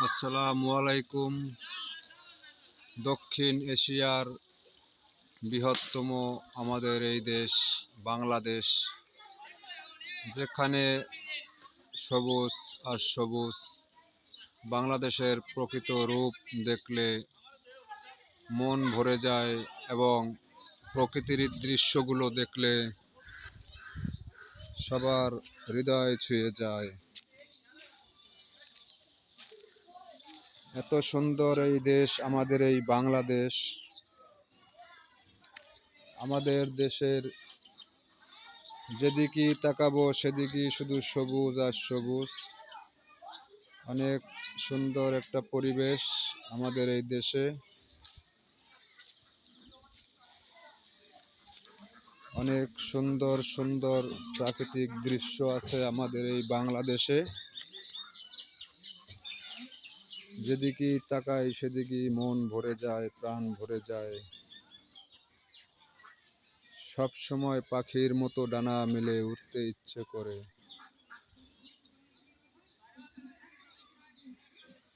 আসসালামু আলাইকুম। দক্ষিণ এশিয়ার বৃহত্তম আমাদের এই দেশ বাংলাদেশ। যেখানে সবুজ আর সবুজ বাংলাদেশের প্রকৃত রূপ দেখলে মন ভরে যায় এবং প্রকৃতির দৃশ্যগুলো দেখলে সবার হৃদয় ছুঁয়ে যায়। এত সুন্দর এই দেশ, আমাদের এই বাংলাদেশ। আমাদের দেশের যেদিকেই তাকাবো, সেদিকেই শুধু সবুজ আর সবুজ। অনেক সুন্দর একটা পরিবেশ আমাদের এই দেশে। অনেক সুন্দর সুন্দর প্রাকৃতিক দৃশ্য আছে আমাদের এই বাংলাদেশে। যেদিকেই তাকাই, সেদিকেই মন ভরে যায়, প্রাণ ভরে যায়। সব সময় পাখির মতো ডানা মেলে উঠতে ইচ্ছে করে।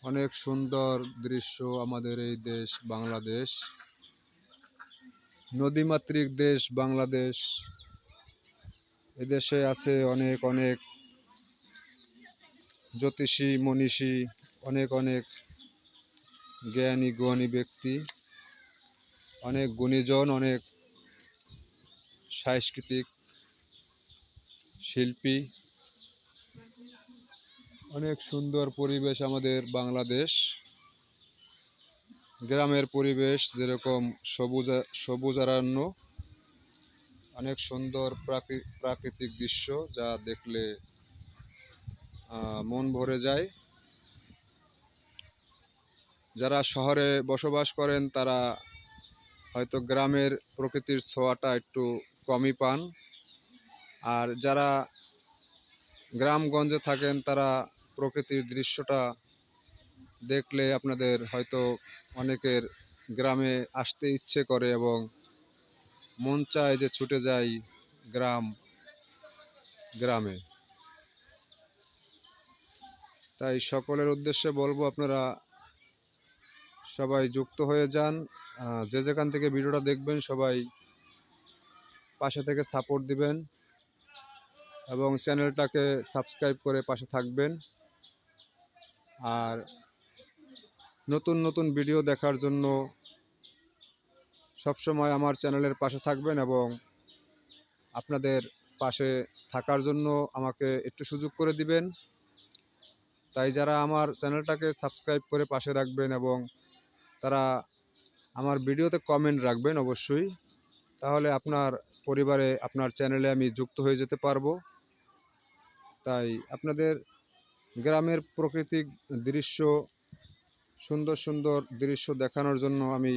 অনেক সুন্দর দৃশ্য আমাদের এই দেশ বাংলাদেশ। নদীমাতৃক দেশ বাংলাদেশ। এদেশে আছে অনেক অনেক জ্যোতিষী, মনীষী অনেক অনেক জ্ঞানী, গুণী ব্যক্তি, অনেক গুণীজন, অনেক সাংস্কৃতিক শিল্পী, অনেক সুন্দর পরিবেশ আমাদের বাংলাদেশ। গ্রামের পরিবেশ যেরকম সবুজ সবুজ অরণ্য অনেক সুন্দর প্রাকৃ- প্রাকৃতিক দৃশ্য যা দেখলে মন ভরে যায়। যারা শহরে বসবাস করেন, তারা হয়তো গ্রামের প্রকৃতির ছোঁয়াটা একটু কমই পান। আর যারা গ্রামগঞ্জে থাকেন, তারা প্রকৃতির দৃশ্যটা দেখলে আপনাদের হয়তো অনেকের গ্রামে আসতে ইচ্ছে করে এবং মন চায় যে ছুটে যাই গ্রাম, গ্রামে। তাই সকলের উদ্দেশ্যে বলব, আপনারা সবাই যুক্ত হয়ে যান। যে যেখান থেকে ভিডিওটা দেখবেন সবাই পাশে থেকে সাপোর্ট দিবেন এবং চ্যানেলটাকে সাবস্ক্রাইব করে পাশে থাকবেন। আর নতুন নতুন ভিডিও দেখার জন্য সবসময় আমার চ্যানেলের পাশে থাকবেন এবং আপনাদের পাশে থাকার জন্য আমাকে একটু সুযোগ করে দিবেন। তাই যারা আমার চ্যানেলটাকে সাবস্ক্রাইব করে পাশে রাখবেন এবং তারা আমার ভিডিওতে কমেন্ট রাখবেন অবশ্যই। তাহলে আপনার পরিবারে, আপনার চ্যানেলে আমি যুক্ত হয়ে যেতে পারব। তাই আপনাদের গ্রামের প্রাকৃতিক দৃশ্য, সুন্দর সুন্দর দৃশ্য দেখানোর জন্য আমি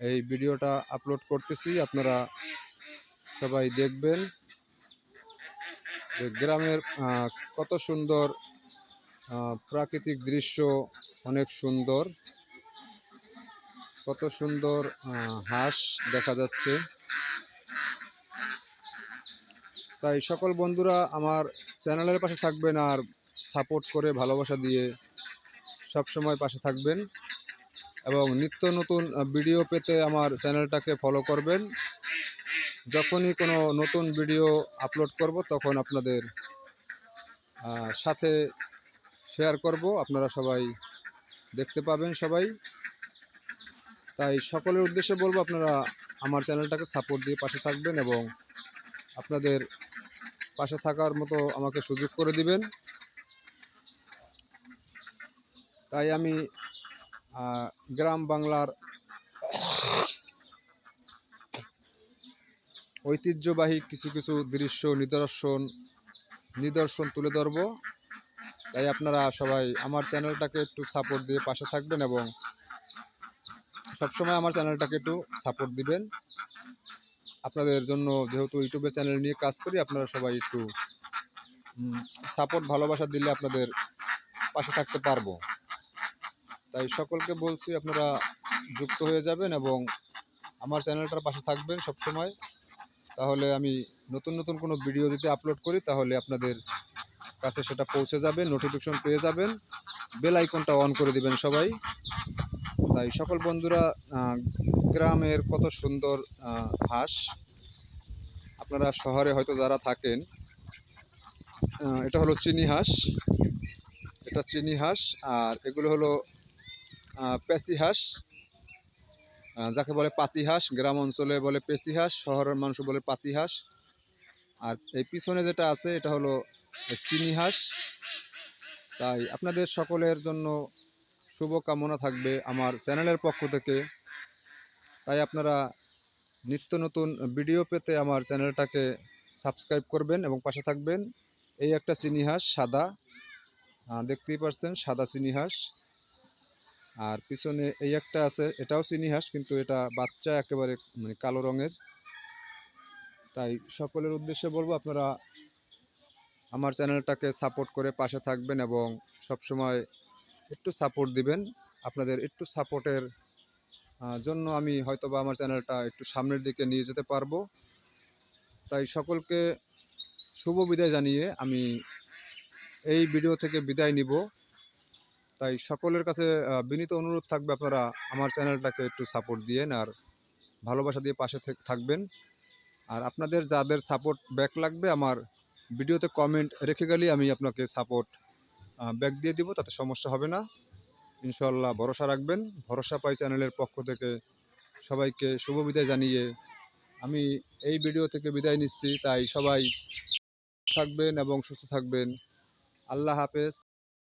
এই ভিডিওটা আপলোড করতেছি। আপনারা সবাই দেখবেন যে গ্রামের কত সুন্দর প্রাকৃতিক দৃশ্য অনেক সুন্দর। কত সুন্দর হাঁস দেখা যাচ্ছে। তাই সকল বন্ধুরা আমার চ্যানেলের পাশে থাকবেন আর সাপোর্ট করে ভালোবাসা দিয়ে সব সময় পাশে থাকবেন এবং নিত্য নতুন ভিডিও পেতে আমার চ্যানেলটাকে ফলো করবেন। যখনই কোনো নতুন ভিডিও আপলোড করব, তখন আপনাদের সাথে শেয়ার করব। আপনারা সবাই দেখতে পাবেন সবাই। তাই সকলের উদ্দেশ্যে বলব আপনারা আমার চ্যানেলটাকে সাপোর্ট দিয়ে পাশে থাকবেন এবং আপনাদের পাশে থাকার মতো আমাকে সুযোগ করে দিবেন। তাই আমি গ্রাম বাংলার ঐতিহ্যবাহী কিছু কিছু দৃশ্য নিদর্শন নিদর্শন তুলে ধরব। তাই আপনারা সবাই আমার চ্যানেলটাকে একটু সাপোর্ট দিয়ে পাশে থাকবেন এবং সবসময় আমার চ্যানেলটাকে একটু সাপোর্ট দিবেন। আপনাদের জন্য যেহেতু ইউটিউবে চ্যানেল নিয়ে কাজ করি, আপনারা সবাই একটু সাপোর্ট ভালোবাসা দিলে আপনাদের পাশে থাকতে পারব। তাই সকলকে বলছি, আপনারা যুক্ত হয়ে যাবেন এবং আমার চ্যানেলটার পাশে থাকবেন সবসময়। তাহলে আমি নতুন নতুন কোনো ভিডিও যদি আপলোড করি, তাহলে আপনাদের কাছে সেটা পৌঁছে যাবে নোটিফিকেশন পেয়ে যাবেন। বেল আইকনটা অন করে দিবেন সবাই। তাই সকল বন্ধুরা গ্রামের কত সুন্দর হাঁস। আপনারা শহরে হয়তো যারা থাকেন এটা হলো চিনি হাঁস। এটা চিনি হাঁস আর এগুলো হলো পেঁচি হাঁস। যাকে বলে পাতি হাঁস, গ্রাম অঞ্চলে বলে পেঁচি হাঁস, শহরের মানুষ বলে পাতি হাঁস। আর এই পিছনে যেটা আছে, এটা হলো চিনি হাঁস। তাই আপনাদের সকলের জন্য শুভ কামনা থাকবে আমার চ্যানেলের পক্ষ থেকে। তাই আপনারা নিত্য নতুন ভিডিও পেতে আমার চ্যানেলটাকে সাবস্ক্রাইব করবেন এবং পাশে থাকবেন। এই একটা চিনি হাঁস সাদা দেখতেই পাচ্ছেন সাদা চিনি হাঁস আর পিছনে এই একটা আছে, এটাও চিনি হাঁস কিন্তু এটা বাচ্চা, একেবারে মানে কালো রঙের। তাই সকলের উদ্দেশ্যে বলব, আপনারা আমার চ্যানেলটাকে সাপোর্ট করে পাশে থাকবেন এবং সবসময় একটু সাপোর্ট দিবেন। আপনাদের একটু সাপোর্টের জন্য আমি হয়তোবা আমার চ্যানেলটা একটু সামনের দিকে নিয়ে যেতে পারব। তাই সকলকে শুভ বিদায় জানিয়ে আমি এই ভিডিও থেকে বিদায় নিব। তাই সকলের কাছে বিনীত অনুরোধ থাকবে আপনারা আমার চ্যানেলটাকে একটু সাপোর্ট দিয়েন আর ভালোবাসা দিয়ে পাশে থেক- থাকবেন। আর আপনাদের যাদের সাপোর্ট ব্যাক লাগবে, আমার ভিডিওতে কমেন্ট রেখে গেলেই আমি আপনাকে সাপোর্ট ব্যাক দিয়ে দিব, তাতে সমস্যা হবে না। ইনশাল্লাহ ভরসা রাখবেন। ভরসা পাই চ্যানেলের পক্ষ থেকে সবাইকে শুভ বিদায় জানিয়ে আমি এই ভিডিও থেকে বিদায় নিচ্ছি। তাই সবাই থাকবেন এবং সুস্থ থাকবেন। আল্লাহ হাফেজ।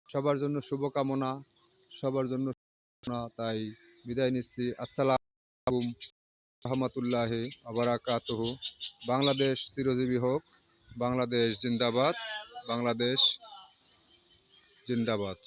সবার জন্য শুভকামনা, সবার জন্য তাই বিদায় নিচ্ছি। আসসালামু রহমতুল্লাহ আবরাকাতহ বাংলাদেশ চিরজীবী হোক। বাংলাদেশ জিন্দাবাদ। বাংলাদেশ জিন্দাবাদ।